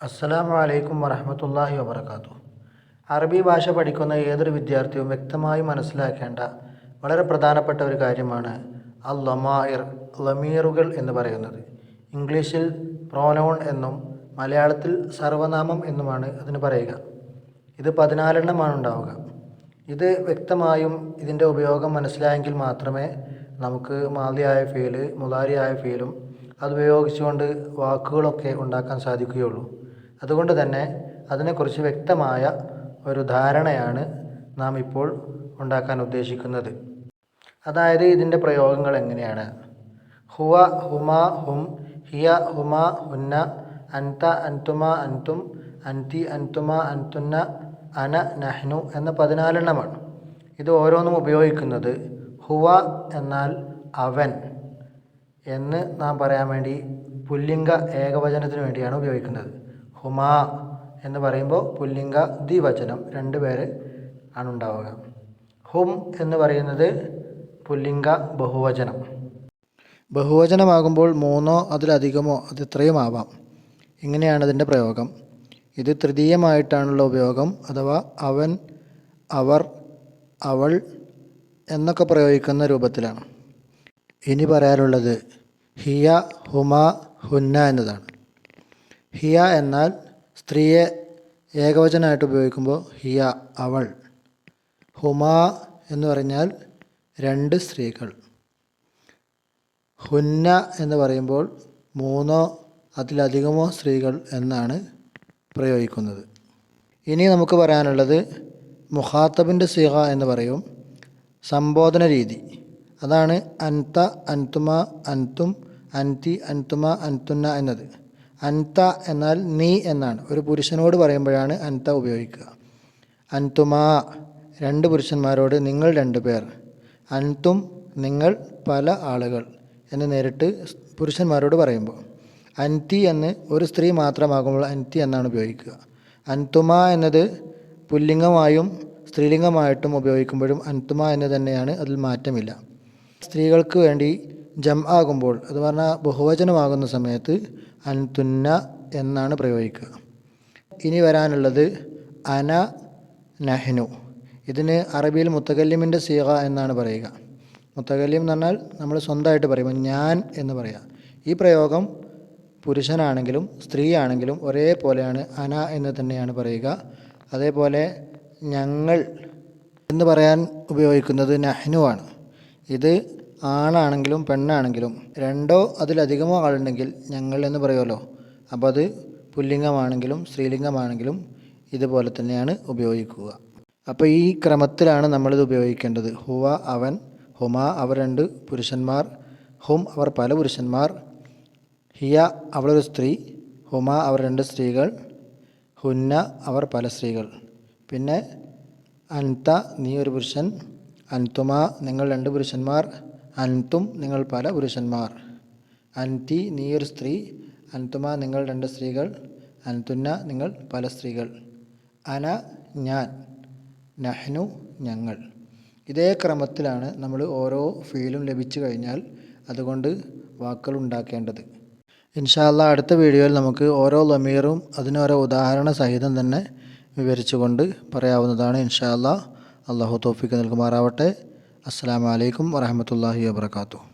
അസ്സലാമു അലൈക്കും വറഹമത്തല്ലാഹി വബർക്കാത്തു അറബി ഭാഷ പഠിക്കുന്ന ഏതൊരു വിദ്യാർത്ഥിയും വ്യക്തമായി മനസ്സിലാക്കേണ്ട വളരെ പ്രധാനപ്പെട്ട ഒരു കാര്യമാണ് അൽ ലമായിർ ലമീറുകൾ എന്ന് പറയുന്നത്. ഇംഗ്ലീഷിൽ പ്രോനൗൺ എന്നും മലയാളത്തിൽ സർവനാമം എന്നുമാണ് അതിന് പറയുക. ഇത് പതിനാലെണ്ണമാണ് ഉണ്ടാവുക ഇത് വ്യക്തമായും ഇതിന്റെ ഉപയോഗം മനസ്സിലായെങ്കിൽ മാത്രമേ നമുക്ക് മാതിയായ ഫീൽ മുതാരിയായ ഫീലും അത് ഉപയോഗിച്ചുകൊണ്ട് വാക്കുകളൊക്കെ ഉണ്ടാക്കാൻ സാധിക്കുകയുള്ളൂ. അതുകൊണ്ട് തന്നെ അതിനെക്കുറിച്ച് വ്യക്തമായ ഒരു ധാരണയാണ് നാം ഇപ്പോൾ ഉണ്ടാക്കാൻ ഉദ്ദേശിക്കുന്നത്. അതായത് ഇതിന്റെ പ്രയോഗങ്ങൾ എങ്ങനെയാണ്? ഹുവ ഹുമ ഹും ഹിയ ഹുമ ഹുന്ന അൻത അൻതുമ അൻതും അൻതി അൻതുമ അൻതുന്ന അന നഹ്നു എന്ന പതിനാലെണ്ണമാണ്. ഇത് ഓരോന്നും ഉപയോഗിക്കുന്നത് ഹുവ എന്നാൽ അവൻ. എന്ന് നാം പറയാൻ വേണ്ടി പുല്ലിംഗ ഏകവചനത്തിന് വേണ്ടിയാണ് ഉപയോഗിക്കുന്നത്. ഹുമാ എന്ന് പറയുമ്പോൾ പുല്ലിംഗ ദ്വിവചനം രണ്ട് പേര് ആണ് ഉണ്ടാവുക. ഹും എന്ന് പറയുന്നത് പുല്ലിംഗ ബഹുവചനം. ബഹുവചനമാകുമ്പോൾ മൂന്നോ അതിലധികമോ അത് ഇത്രയും ആവാം ഇങ്ങനെയാണ് ഇതിന്റെ പ്രയോഗം. ഇത് തൃതീയമായിട്ടാണുള്ള ഉപയോഗം അഥവാ അവൻ അവർ അവൾ എന്നൊക്കെ പ്രയോഗിക്കുന്ന രൂപത്തിലാണ്. ഇനി പറയാനുള്ളത് ഹിയ ഹുമ ഹുന്ന എന്നതാണ്. ഹിയ എന്നാൽ സ്ത്രീയെ ഏകവചനമായിട്ട് ഉപയോഗിക്കുമ്പോൾ ഹിയ അവൾ. ഹുമ എന്ന് പറഞ്ഞാൽ രണ്ട് സ്ത്രീകൾ. ഹുന്ന എന്ന് പറയുമ്പോൾ മൂന്നോ അതിലധികമോ സ്ത്രീകൾ എന്നാണ് പ്രയോഗിക്കുന്നത്. ഇനി നമുക്ക് പറയാനുള്ളത് മുഹാത്തബിന്റെ സിഹ എന്ന് പറയും. സംബോധന രീതി. അതാണ് അൻത അൻതുമ അൻതും അൻതി അൻതുമ അൻതുന്ന എന്നത്. അൻത എന്നാൽ നീ എന്നാണ്. ഒരു പുരുഷനോട് പറയുമ്പോഴാണ് അൻത ഉപയോഗിക്കുക. അൻതുമ രണ്ട് പുരുഷന്മാരോട് നിങ്ങൾ രണ്ട് പേർ. അൻതും നിങ്ങൾ പല ആളുകൾ എന്ന് നേരിട്ട് പുരുഷന്മാരോട് പറയുമ്പോൾ. അൻതി എന്ന് ഒരു സ്ത്രീ മാത്രമാകുമ്പോൾ അൻതി എന്നാണ് ഉപയോഗിക്കുക. അൻതുമ എന്നത് പുല്ലിംഗമായും സ്ത്രീലിംഗമായിട്ടും ഉപയോഗിക്കുമ്പോഴും അൻതുമ എന്ന് തന്നെയാണ് അതിൽ മാറ്റമില്ല. സ്ത്രീകൾക്ക് വേണ്ടി ജം ആകുമ്പോൾ അത് പറഞ്ഞാൽ ബഹുവചനമാകുന്ന സമയത്ത് അൻതുന്ന എന്നാണ് പ്രയോഗിക്കുക. ഇനി വരാനുള്ളത് അന നഹ്നു. ഇതിന് അറബിയിൽ മുത്തകല്ലിമിന്റെ സീഹ എന്നാണ് പറയുക. മുത്തകല്ലിം എന്ന് പറഞ്ഞാൽ നമ്മൾ സ്വന്തമായിട്ട് പറയുമ്പോൾ ഞാൻ എന്ന് പറയാം. ഈ പ്രയോഗം പുരുഷനാണെങ്കിലും സ്ത്രീയാണെങ്കിലും ഒരേപോലെയാണ് അന എന്ന് തന്നെയാണ് പറയുക. അതേപോലെ ഞങ്ങൾ എന്ന് പറയാൻ ഉപയോഗിക്കുന്നത് നഹ്നു ആണ്. ഇത് ആണാണെങ്കിലും പെണ്ണാണെങ്കിലും രണ്ടോ അതിലധികമോ ആളുണ്ടെങ്കിൽ ഞങ്ങൾ എന്ന് പറയുമല്ലോ. അപ്പോൾ അത് പുല്ലിംഗമാണെങ്കിലും സ്ത്രീലിംഗമാണെങ്കിലും ഇതുപോലെ തന്നെയാണ് ഉപയോഗിക്കുക. അപ്പോൾ ഈ ക്രമത്തിലാണ് നമ്മളിത് ഉപയോഗിക്കേണ്ടത്. ഹുവ അവൻ ഹുമ അവർ രണ്ട് പുരുഷന്മാർ ഹും അവർ പല പുരുഷന്മാർ ഹിയ അവളൊരു സ്ത്രീ ഹുമ അവർ രണ്ട് സ്ത്രീകൾ ഹുന്ന അവർ പല സ്ത്രീകൾ. പിന്നെ അൻത നീ ഒരു പുരുഷൻ അൻതുമ നിങ്ങൾ രണ്ട് പുരുഷന്മാർ അൻതും നിങ്ങൾ പല പുരുഷന്മാർ. അൻതി നീ ഒരു സ്ത്രീ അൻതുമ നിങ്ങൾ രണ്ട് സ്ത്രീകൾ അൻതുന്ന നിങ്ങൾ പല സ്ത്രീകൾ. അന ഞാൻ നഹ്നു ഞങ്ങൾ. ഇതേ ക്രമത്തിലാണ് നമ്മൾ ഓരോ ഫീലും ലഭിച്ചു കഴിഞ്ഞാൽ അതുകൊണ്ട് വാക്കുകൾ ഉണ്ടാക്കേണ്ടത്. ഇൻഷാല്ല അടുത്ത വീഡിയോയിൽ നമുക്ക് ഓരോ ലമീറും അതിനോരോ ഉദാഹരണ സഹിതം തന്നെ വിവരിച്ചുകൊണ്ട് പറയാവുന്നതാണ് ഇൻഷാല്ല അള്ളാഹു തോഫിക്ക് നൽകുമാറാവട്ടെ. അസ്സാം വലൈക്കും വാഹമത്തല്ലാഹി വാബർക്കാത്തു